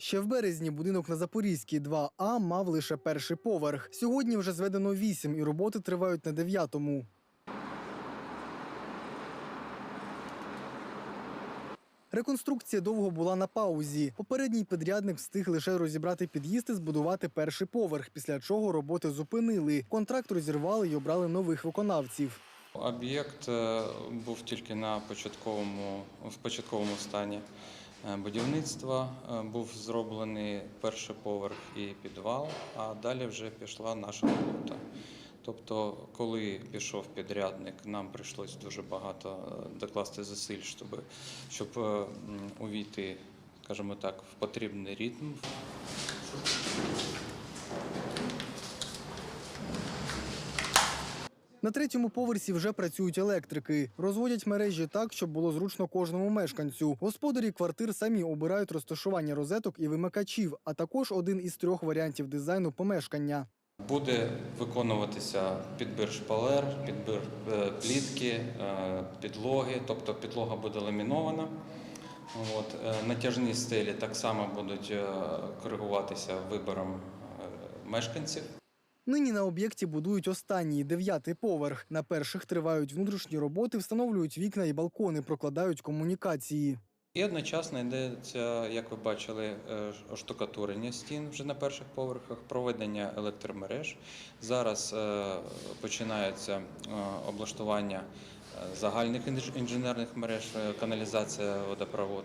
Ще в березні будинок на Запорізькій 2А мав лише перший поверх. Сьогодні вже зведено вісім, і роботи тривають на дев'ятому. Реконструкція довго була на паузі. Попередній підрядник встиг лише розібрати під'їзд і збудувати перший поверх, після чого роботи зупинили. Контракт розірвали і обрали нових виконавців. Об'єкт е, був тільки на початковому, в початковому стані будівництва. Е, Був зроблений перший поверх і підвал, а далі вже пішла наша робота. Тобто, коли пішов підрядник, нам прийшлось дуже багато е, докласти зусиль, щоб, щоб е, увійти, скажімо так, в потрібний ритм, На третьому поверсі вже працюють електрики. Розводять мережі так, щоб було зручно кожному мешканцю. Господарі квартир самі обирають розташування розеток і вимикачів, а також один із трьох варіантів дизайну помешкання. Буде виконуватися підбір шпалер, підбір е, плітки, е, підлоги, тобто підлога буде ламінована. От, е, натяжні стелі так само будуть коригуватися вибором мешканців. Нині на об'єкті будують останній дев'ятий поверх. На перших тривають внутрішні роботи, встановлюють вікна і балкони, прокладають комунікації. І одночасно йдеться, як ви бачили, е, оштукатурення стін вже на перших поверхах, проведення електромереж. Зараз е, починається е, облаштування загальних інженерних мереж, каналізація, водопровод.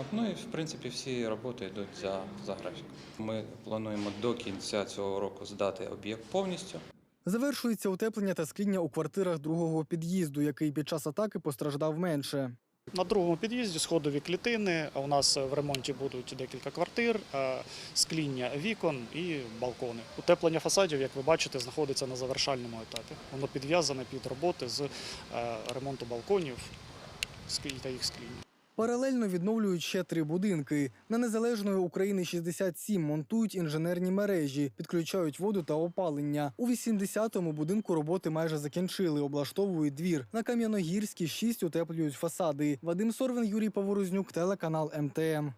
От, ну і в принципі всі роботи йдуть за, за графіком. Ми плануємо до кінця цього року здати об'єкт повністю. Завершується утеплення та скління у квартирах другого під'їзду, який під час атаки постраждав менше. На другому під'їзді сходові клітини. У нас в ремонті будуть декілька квартир, е, скління вікон і балкони. Утеплення фасадів, як ви бачите, знаходиться на завершальному етапі. Воно підв'язане під роботи з е, ремонту балконів та їх скління. Паралельно відновлюють ще три будинки. На незалежної України 67 монтують інженерні мережі, підключають воду та опалення. У 80-му будинку роботи майже закінчили, облаштовують двір. На Кам'яногірській 6 утеплюють фасади. Вадим Сорвин, Юрій Поворознюк, телеканал МТМ.